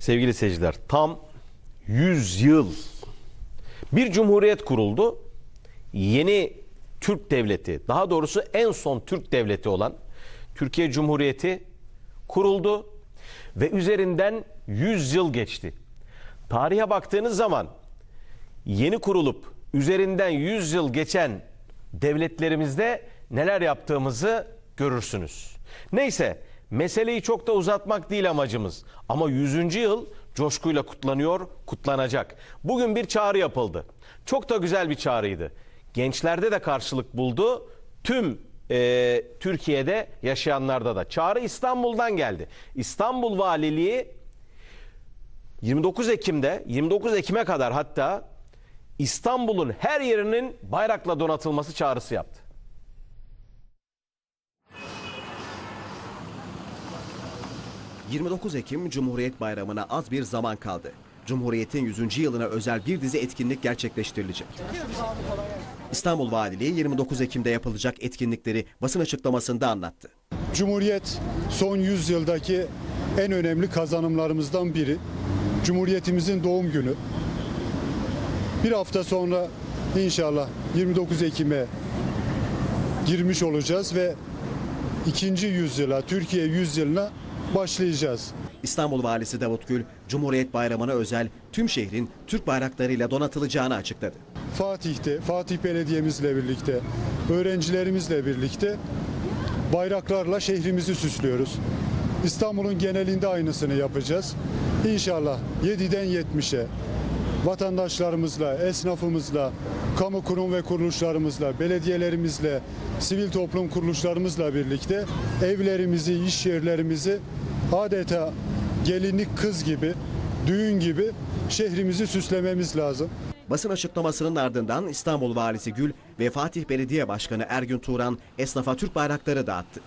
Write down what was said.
Sevgili seyirciler tam 100 yıl bir cumhuriyet kuruldu. Yeni Türk devleti daha doğrusu en son Türk devleti olan Türkiye Cumhuriyeti kuruldu ve üzerinden 100 yıl geçti. Tarihe baktığınız zaman yeni kurulup üzerinden 100 yıl geçen devletlerimizde neler yaptığımızı görürsünüz. Neyse meseleyi çok da uzatmak değil amacımız ama 100. yıl coşkuyla kutlanıyor, kutlanacak. Bugün bir çağrı yapıldı. Çok da güzel bir çağrıydı. Gençlerde de karşılık buldu. Tüm e, Türkiye'de yaşayanlarda da. Çağrı İstanbul'dan geldi. İstanbul Valiliği 29 Ekim'de 29 Ekim'e kadar hatta İstanbul'un her yerinin bayrakla donatılması çağrısı yaptı. ...29 Ekim Cumhuriyet Bayramı'na az bir zaman kaldı. Cumhuriyet'in 100. yılına özel bir dizi etkinlik gerçekleştirilecek. İstanbul Valiliği 29 Ekim'de yapılacak etkinlikleri basın açıklamasında anlattı. Cumhuriyet son 100 yıldaki en önemli kazanımlarımızdan biri. Cumhuriyetimizin doğum günü. Bir hafta sonra inşallah 29 Ekim'e girmiş olacağız ve ikinci yüzyıla, Türkiye yüzyılına başlayacağız. İstanbul Valisi Davut Gül, Cumhuriyet Bayramı'na özel tüm şehrin Türk bayraklarıyla donatılacağını açıkladı. Fatih'te, Fatih Belediye'mizle birlikte, öğrencilerimizle birlikte bayraklarla şehrimizi süslüyoruz. İstanbul'un genelinde aynısını yapacağız. İnşallah 7'den 70'e vatandaşlarımızla, esnafımızla, kamu kurum ve kuruluşlarımızla, belediyelerimizle, sivil toplum kuruluşlarımızla birlikte evlerimizi, iş yerlerimizi adeta gelinlik kız gibi, düğün gibi şehrimizi süslememiz lazım. Basın açıklamasının ardından İstanbul Valisi Gül ve Fatih Belediye Başkanı Ergün Turan esnafa Türk bayrakları dağıttı.